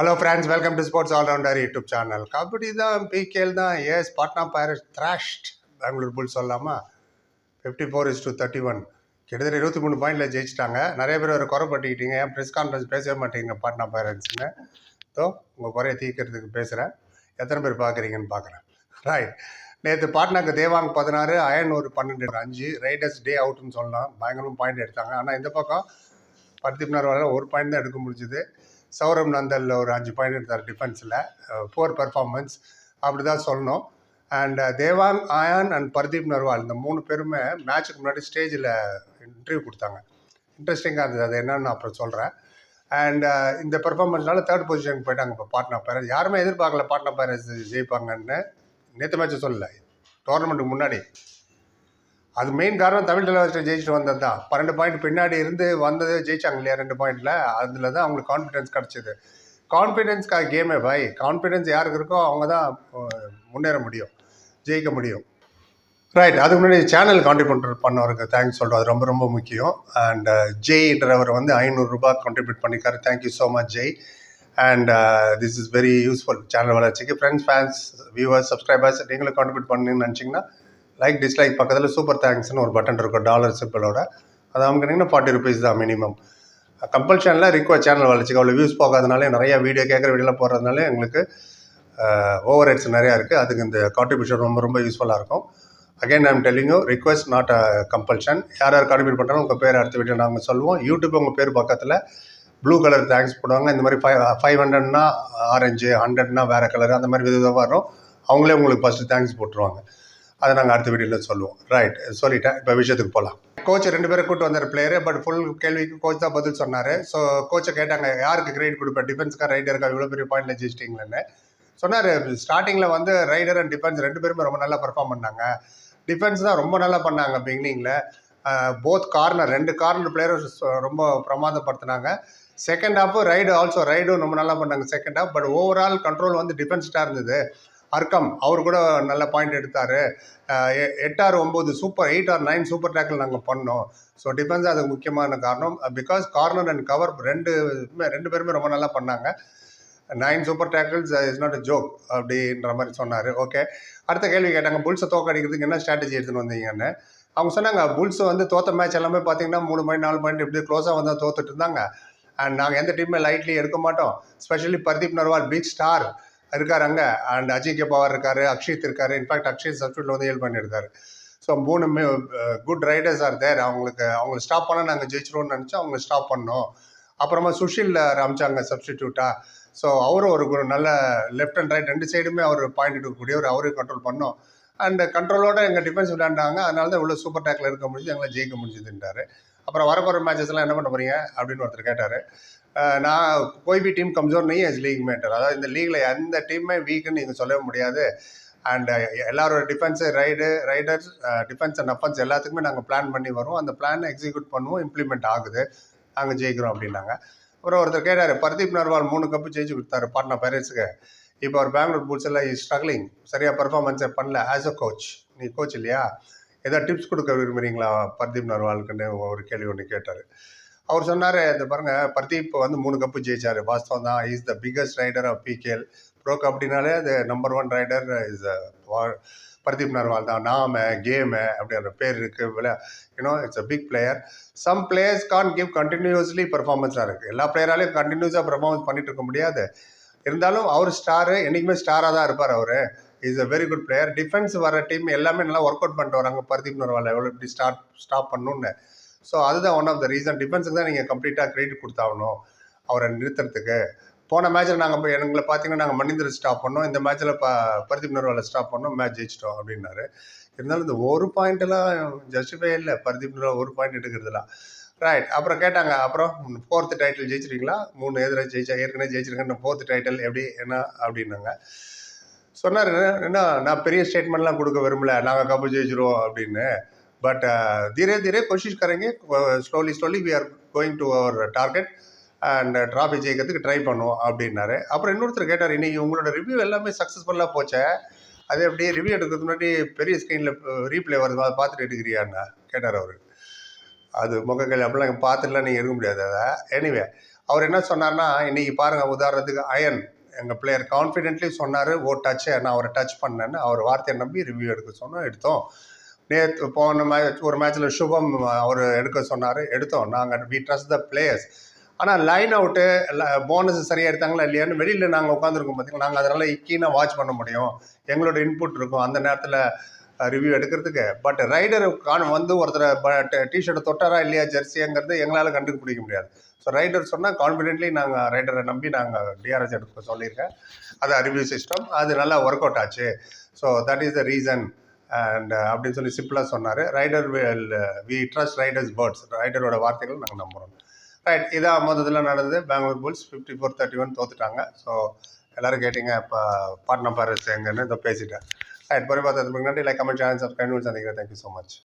Hello friends welcome to sports allrounder YouTube channel kabaddi தான் PKL தான். Yes Patna Pirates thrashed Bengaluru Bulls சொல்லாமா fifty four is to thirty one கிட்டத்தட்ட இருபத்தி மூணு பாயிண்டில் ஜெயிச்சிட்டாங்க. நிறைய பேர் ஒரு குறை பட்டிக்கிட்டீங்க ஏன் ப்ரெஸ் கான்ஃபரன்ஸ் பேசவே மாட்டேங்க பாட்னா பைரட்ஸ்னு ஸோ உங்கள் குறைய தீர்க்கிறதுக்கு பேசுகிறேன் எத்தனை பேர் பார்க்குறீங்கன்னு பார்க்குறேன். ரைட் நேற்று பாட்னாக்கு தேவாங் பதினாறு அயன் ஒரு பன்னெண்டு அஞ்சு ரைடர்ஸ் டே அவுட்னு சொல்லலாம் பயங்கரமாக பாயிண்ட் எடுத்தாங்க. ஆனால் இந்த பக்கம் பர்தீப் நர்வாலில் ஒரு பாயிண்ட் தான் எடுக்க முடிஞ்சுது. சௌரவ் நந்தல் ஒரு அஞ்சு பாயிண்ட் எடுத்தார் டிஃபென்ஸில் ஃபோர் பெர்ஃபார்மன்ஸ் அப்படி தான் சொல்லணும். அண்ட் தேவாங் ஆயான் அண்ட் பர்தீப் நர்வால் இந்த மூணு பேருமே மேட்ச்சுக்கு முன்னாடி ஸ்டேஜில் இன்டர்வியூ கொடுத்தாங்க. இன்ட்ரெஸ்டிங்காக இருந்தது. அது என்னன்னு அப்புறம் சொல்கிறேன் அண்ட் இந்த பெர்ஃபார்மன்ஸ்னால தேர்ட் பொசிஷனுக்கு போயிட்டாங்க இப்போ பாட்னா பேரஸ். யாருமே எதிர்பார்க்கல பாட்னா பேரஸ் ஜெயிப்பாங்கன்னு. நேற்று மேட்ச்சை சொல்லலை. டோர்னமெண்ட்டுக்கு முன்னாடி. அது மெயின் காரணம் தமிழ் தலைவாசில் ஜெயிச்சுட்டு வந்தது தான். பன்னெண்டு பாயிண்ட் பின்னாடி இருந்து வந்தது ஜெயிச்சாங்க இல்லையா ரெண்டு பாயிண்டில் அதில் தான் அவங்களுக்கு கான்ஃபிடன்ஸ் கிடச்சிது. கான்ஃபிடென்ஸ்க்காக கேமே பாய் கான்ஃபிடென்ஸ் யாருக்கு இருக்கோ அவங்க தான் முன்னேற முடியும். ஜெயிக்க முடியும். ரைட் அதுக்கு முன்னாடி சேனல் கான்ட்ரிபியூட் பண்ணவருக்கு தேங்க்ஸ் சொல்கிறோம் அது ரொம்ப ரொம்ப முக்கியம். அண்ட் ஜெய்ன்றவர் வந்து ஐநூறுரூபா contribute பண்ணிக்காரு thank you so much Jai and this is very useful channel வளர்ச்சிக்கு. ஃப்ரெண்ட்ஸ் ஃபேன்ஸ் வியூவர்ஸ் சப்ஸ்கிரைபர்ஸ் நீங்களும் கான்ட்ரிபியூட் பண்ணுன்னு நினச்சிங்கன்னா லைக் டிஸ்லைக் பக்கத்தில் சூப்பர் தேங்க்ஸ்னு ஒரு பட்டன் இருக்கும் டாலர் சிம்பிளோட அது அவங்க ஃபார்ட்டி ருபீஸ் தான் மினிமம் கம்பல்ஷனில் ரிக்வா சேனல் வளர்ச்சிக்கு அவ்வளோ வியூஸ் போகாதனாலே நிறைய வீடியோ கேட்குற வீடியோலாம் போடுறதுனால எங்களுக்கு ஓவர் ஹெட்ஸ் நிறையா இருக்குது அதுக்கு இந்த கான்ட்ரிபியூஷன் ரொம்ப ரொம்ப யூஸ்ஃபுல்லாக இருக்கும். Again I'm telling you request not a compulsion யார் யார் கான்ட்ரிபியூட் பண்ணுறாங்க உங்கள் பேர் அடுத்த வீடியோ நாங்கள் சொல்லுவோம். யூடியூப் உங்கள் பேர் பக்கத்தில் ப்ளூ கலர் தேங்க்ஸ் போடுவாங்க. இந்த மாதிரி ஃபைவ் ஃபைவ் ஹண்ட்ரட்னா ஆரஞ்சு ஹண்ட்ரட்னா வேறு கலர் அந்த மாதிரி விதமாக வரும். அவங்களே உங்களுக்கு ஃபஸ்ட்டு தேங்க்ஸ் போட்டுருவாங்க. அதை நாங்கள் அடுத்த வீடியோவில் சொல்லுவோம். ரைட் சொல்லிட்டேன். இப்போ விஷயத்துக்கு போகலாம் கோச் ரெண்டு பேரும் கூட்டு வந்தார் பிளேயர் பட் ஃபுல் கேள்விக்கு கோச் தான் பதில் சொன்னார். ஸோ கோச்சை கேட்டாங்க யாருக்கு கிரேட் கொடுப்பேன் டிஃபென்ஸ்க்காக ரைடருக்கா இவ்வளோ பெரிய பாயிண்ட்ல ஜெயிச்சிட்டிங்களேன்னு. சொன்னார் ஸ்டார்டிங்கில் வந்து ரைடர் அண்ட் டிஃபென்ஸ் ரெண்டு பேருமே ரொம்ப நல்லா பெர்ஃபார்ம் பண்ணாங்க. டிஃபென்ஸ் தான் ரொம்ப நல்லா பண்ணாங்க பிகினிங்கில் போத் கார்னர் ரெண்டு கார்னர் பிளேயரும் ரொம்ப பிரமாதப்படுத்தினாங்க. செகண்ட் ஹாஃபு ரைடு ஆல்சோ ரைடும் ரொம்ப நல்லா பண்ணாங்க second half but overall control வந்து டிஃபென்ஸ்டாக இருந்தது. அர்க்கம் அவர் கூட நல்ல பாயிண்ட் எடுத்தார். எட்டு ஆறு ஒம்பது super eight or nine super tackle நாங்கள் பண்ணோம். ஸோ டிஃபென்ஸ் அதுக்கு முக்கியமான காரணம். பிகாஸ் கார்னர் அண்ட் கவர் ரெண்டு ரெண்டு பேருமே ரொம்ப நல்லா பண்ணாங்க. Nine super tackles is not a joke அப்படின்ற மாதிரி சொன்னார். ஓகே அடுத்த கேள்வி கேட்டாங்க புல்ஸை தோக்கடிக்கிறதுக்கு என்ன ஸ்ட்ராட்டஜி எடுத்துன்னு வந்தீங்கன்னு? அவங்க சொன்னாங்க புல்ஸ் வந்து தோத்த மேட்ச் எல்லாமே பார்த்தீங்கன்னா மூணு பாயிண்ட் நாலு பாயிண்ட் இப்படி க்ளோஸாக வந்தால் தோத்துட்டு இருந்தாங்க. அண்ட் நாங்கள் எந்த டீமே லைட்லி எடுக்க மாட்டோம். Specially Pardeep Narwal big star இருக்கார் அங்கே அண்ட் அஜிகே பவர் இருக்காரு? அக்ஷித் இருக்காரு. இன்ஃபேக்ட் அக்ஷித் சப்ஸ்டியூட்ல வந்து ஹெல்ப் பண்ணியிருக்காரு. ஸோ மூணு குட் ரைடர்ஸ் ஆர் தேர் அவங்களுக்கு அவங்களை ஸ்டாப் பண்ணால் நாங்கள் ஜெயிச்சிருவோம்னு நினச்சோம் அவங்க ஸ்டாப் பண்ணோம். அப்புறமா சுஷில் அமிச்சாங்க சப்ஸ்டிடியூட்டா ஸோ அவரும் ஒரு குரு- நல்ல லெஃப்ட் அண்ட் ரைட் ரெண்டு சைடுமே அவர் பாயிண்ட் எடுக்கக்கூடிய ஒரு அவரையும் கண்ட்ரோல் பண்ணோம். அண்ட் கண்ட்ரோலோட எங்கள் டிஃபென்ஸ் விளையாண்டாங்க. அதனால தான் இவ்வளோ சூப்பர் டேக்கில் இருக்க முடிஞ்சு எங்களை ஜெயிக்க முடிஞ்சதுன்றாரு. அப்புறம் வரப்போகிற மேட்சஸ்லாம் என்ன பண்ண போறீங்க? அப்படின்னு ஒருத்தர் கேட்டார். நான் कोई भी டீம் கம்ஜோர் नहीं है इस லீக் மேட்டர் அதாவது இந்த லீக்ல எந்த டீமே வீக்குன்னு நீங்கள் சொல்லவே முடியாது அண்ட் எல்லாரோட defence raid raiders defence and offence எல்லாத்துக்குமே நாங்கள் பிளான் பண்ணி வரோம் அந்த பிளானை எக்ஸிக்யூட் பண்ணுவோம் இம்ப்ளிமெண்ட் ஆகுது நாங்கள் ஜெயிக்கிறோம் அப்படின்னாங்க அப்புறம் ஒருத்தர் கேட்டார் பர்தீப் நர்வால் மூணு கப்பு ஜெயிச்சு கொடுத்தாரு பாட்னா பேரண்ட்ஸுக்கு இப்போ அவர் பெங்களூர் புல்ஸ் எல்லாம் இஸ் ஸ்ட்ரகிளிங் சரியாக பர்ஃபார்மன்ஸே பண்ணல ஆஸ் அ கோச் நீ கோச் இல்லையா ஏதாவது டிப்ஸ் கொடுக்க விரும்புறீங்களா பர்தீப் நர்வாலுக்குன்னு ஒரு கேள்வி ஒன்று கேட்டார் அவர் சொன்னார் இந்த பாருங்க பர்தீப் வந்து மூணு கப்பு ஜெயிச்சார். வாஸ்தவம் தான் is the biggest raider of PKL bro கபடினாலே அது number one raider is Pardeep Narwal தான். நாம கேமு அப்படின்ற பேர் இருக்குது விளையா you know it's a big player some players can give continuously பர்ஃபார்மன்ஸாக இருக்குது எல்லா பிளேயராலையும் கண்டினியூஸாக பர்ஃபார்மன்ஸ் பண்ணிட்டு இருக்க முடியாது. இருந்தாலும் அவர் ஸ்டாரு என்றைக்குமே ஸ்டாராக தான் இருப்பார் அவர். Is a very good player defence வர டீம் எல்லாமே நல்லா ஒர்க் அவுட் பண்ணிட்டு வராங்க பர்தீப் நர்வால். எவ்வளோ இப்படி ஸ்டார்ட் ஸ்டாப் பண்ணணும்னு. ஸோ அதுதான் ஒன் ஆஃப் த ரீசன் டிஃபென்ஸுக்கு தான் நீங்கள் கம்ப்ளீட்டாக கிரெடிட் கொடுத்தாகணும். அவரை நிறுத்துறதுக்கு. போன மேட்ச்சில் நாங்கள் போய் எங்களை பார்த்தீங்கன்னா நாங்கள் மணிந்திர ஸ்டாப் பண்ணோம். இந்த மேட்ச்சில் ப பர்தீப் நர்வாலை ஸ்டாப் பண்ணோம். மேட்ச் ஜெயிச்சிட்டோம் அப்படின்னாரு. இருந்தாலும் இந்த ஒரு பாயிண்ட்லாம் ஜஸ்டிஃபை இல்லை. பர்தீப் நர்வால் ஒரு பாயிண்ட் எடுக்கிறதுலாம். ரைட் அப்புறம் கேட்டாங்க அப்புறம் ஃபோர்த்து டைட்டில் ஜெயிச்சிருக்கீங்களா? மூணு எதிராக ஜெயிச்சா ஏற்கனவே ஜெயிச்சிருக்கேன் ஃபோர்த்து டைட்டில் எப்படி என்ன அப்படின்னாங்க. சொன்னார் என்ன நான் பெரிய ஸ்டேட்மெண்ட்லாம் கொடுக்க விரும்பல. நாங்கள் கப்பு ஜெயிச்சிருவோம் அப்படின்னு. பட் धीरे धीरे कोशिश करेंगे slowly slowly we are going to our target and trophy ஜெயிக்கிறதுக்கு ட்ரை பண்ணுவோம் அப்படின்னாரு அப்புறம் இன்னொருத்தர் கேட்டார் இன்னைக்கு உங்களோட ரிவ்யூ எல்லாமே சக்ஸஸ்ஃபுல்லாக போச்சே அது எப்படி ரிவ்யூ எடுக்கிறதுக்கு முன்னாடி பெரிய ஸ்க்ரீனில் ரீப்ளே வருது அதை பார்த்துட்டு எடுக்கிறியான்னு கேட்டார் அவர் அது முகங்கள் அப்படிலாம் பார்த்துட்டுலாம் நீங்கள் எடுக்க முடியாது அதை எனிவே அவர் என்ன சொன்னார்னா இன்னைக்கு பாருங்கள் உதாரணத்துக்கு அயன் எங்கள் பிளேயர் கான்ஃபிடென்ட்லி சொன்னார் ஓ டச்சு நான் அவரை டச் பண்ணேன்னு அவர் வார்த்தையை நம்பி ரிவ்யூ எடுக்க சொன்னோம் எடுத்தோம் நேற்று போன மேட்ச் ஒரு மேட்ச்சில் சுபம் அவர் எடுக்க சொன்னார். எடுத்தோம். நாங்கள் வி ட்ரஸ்ட் த பிளேயர்ஸ் ஆனால் லைன் அவுட்டு போனஸ் சரியாக எடுத்தாங்களா இல்லையான்னு வெளியில் நாங்கள் உட்காந்துருக்கோம் பார்த்தீங்களா நாங்கள் அதனால் கீனாக வாட்ச் பண்ண முடியும். எங்களோட இன்புட் இருக்கும். அந்த நேரத்தில் ரிவ்யூ எடுக்கிறதுக்கு. பட் ரைடர் காண வந்து ஒருத்தர் டிஷர்ட்டை தொட்டாரா இல்லையா ஜெர்சிங்கிறது எங்களால் கண்டுபிடிக்க முடியாது. ஸோ ரைடர் சொன்னால் கான்ஃபிடென்ட்லி நாங்கள் ரைடரை நம்பி நாங்கள் டிஆர்எஸ் எடுக்க சொல்லியிருக்கேன். அது ரிவ்யூ சிஸ்டம் அது நல்லா ஒர்க் அவுட் ஆச்சு. So that is the reason and uh, அப்படின்னு சொல்லி சிம்பிளாக சொன்னார். Rider will we trust riders words ரைடரோட வார்த்தைகள் நாங்கள் நம்புகிறோம் ரைட் இதான் மொத்தத்தில் நடந்தது. Bengaluru Bulls fifty four thirty one தோத்துட்டாங்க. So எல்லோரும் கேட்டிங்க இப்போ பாட்னா பாரஸ் எங்கன்னு இதை பேசிட்டேன். ரைட் பொறுப்பாக நன்றி. லைக் கமெண்ட் சேனல் சப்ஸ்கிரைப் சந்திக்கிறேன் தேங்க்யூ ஸோ மச்